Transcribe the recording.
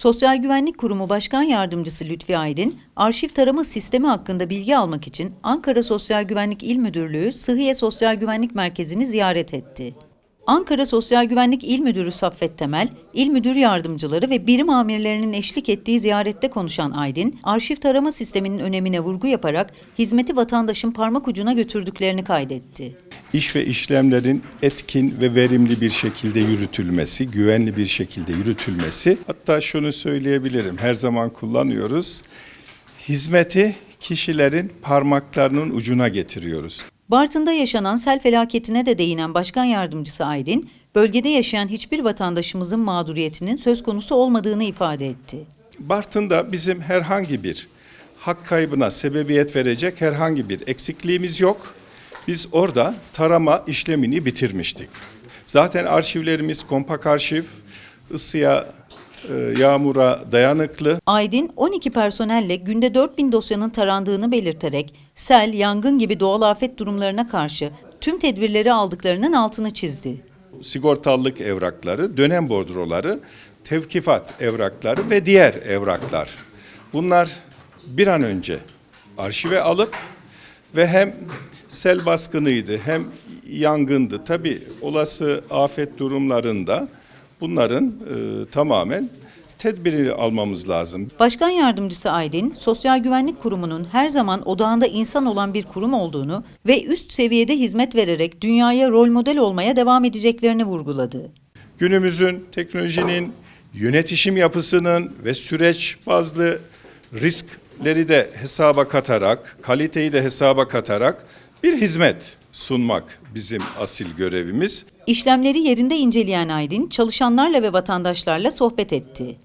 Sosyal Güvenlik Kurumu Başkan Yardımcısı Lütfi Aydın, arşiv tarama sistemi hakkında bilgi almak için Ankara Sosyal Güvenlik İl Müdürlüğü Sıhhiye Sosyal Güvenlik Merkezi'ni ziyaret etti. Ankara Sosyal Güvenlik İl Müdürü Saffet Temel, İl Müdür Yardımcıları ve birim amirlerinin eşlik ettiği ziyarette konuşan Aydın, arşiv tarama sisteminin önemine vurgu yaparak hizmeti vatandaşın parmak ucuna götürdüklerini kaydetti. İş ve işlemlerin etkin ve verimli bir şekilde yürütülmesi, güvenli bir şekilde yürütülmesi. Hatta şunu söyleyebilirim, her zaman kullanıyoruz. Hizmeti kişilerin parmaklarının ucuna getiriyoruz. Bartın'da yaşanan sel felaketine de değinen Başkan Yardımcısı Aydın, bölgede yaşayan hiçbir vatandaşımızın mağduriyetinin söz konusu olmadığını ifade etti. Bartın'da bizim herhangi bir hak kaybına sebebiyet verecek herhangi bir eksikliğimiz yok. Biz orada tarama işlemini bitirmiştik. Zaten arşivlerimiz kompak arşiv, ısıya, e, yağmura dayanıklı. Aydın 12 personelle günde 4000 dosyanın tarandığını belirterek sel, yangın gibi doğal afet durumlarına karşı tüm tedbirleri aldıklarının altını çizdi. sigortalılık evrakları, dönem bordroları, tevkifat evrakları ve diğer evraklar. Bunlar bir an önce arşive alıp ve hem sel baskınıydı hem yangındı. Tabi olası afet durumlarında bunların e, tamamen tedbirini almamız lazım. Başkan Yardımcısı Aydın, Sosyal Güvenlik Kurumu'nun her zaman odağında insan olan bir kurum olduğunu ve üst seviyede hizmet vererek dünyaya rol model olmaya devam edeceklerini vurguladı. günümüzün teknolojinin yönetişim yapısının ve süreç bazlı riskleri de hesaba katarak, kaliteyi de hesaba katarak bir hizmet sunmak bizim asil görevimiz. İşlemleri yerinde inceleyen Aydın, çalışanlarla ve vatandaşlarla sohbet etti.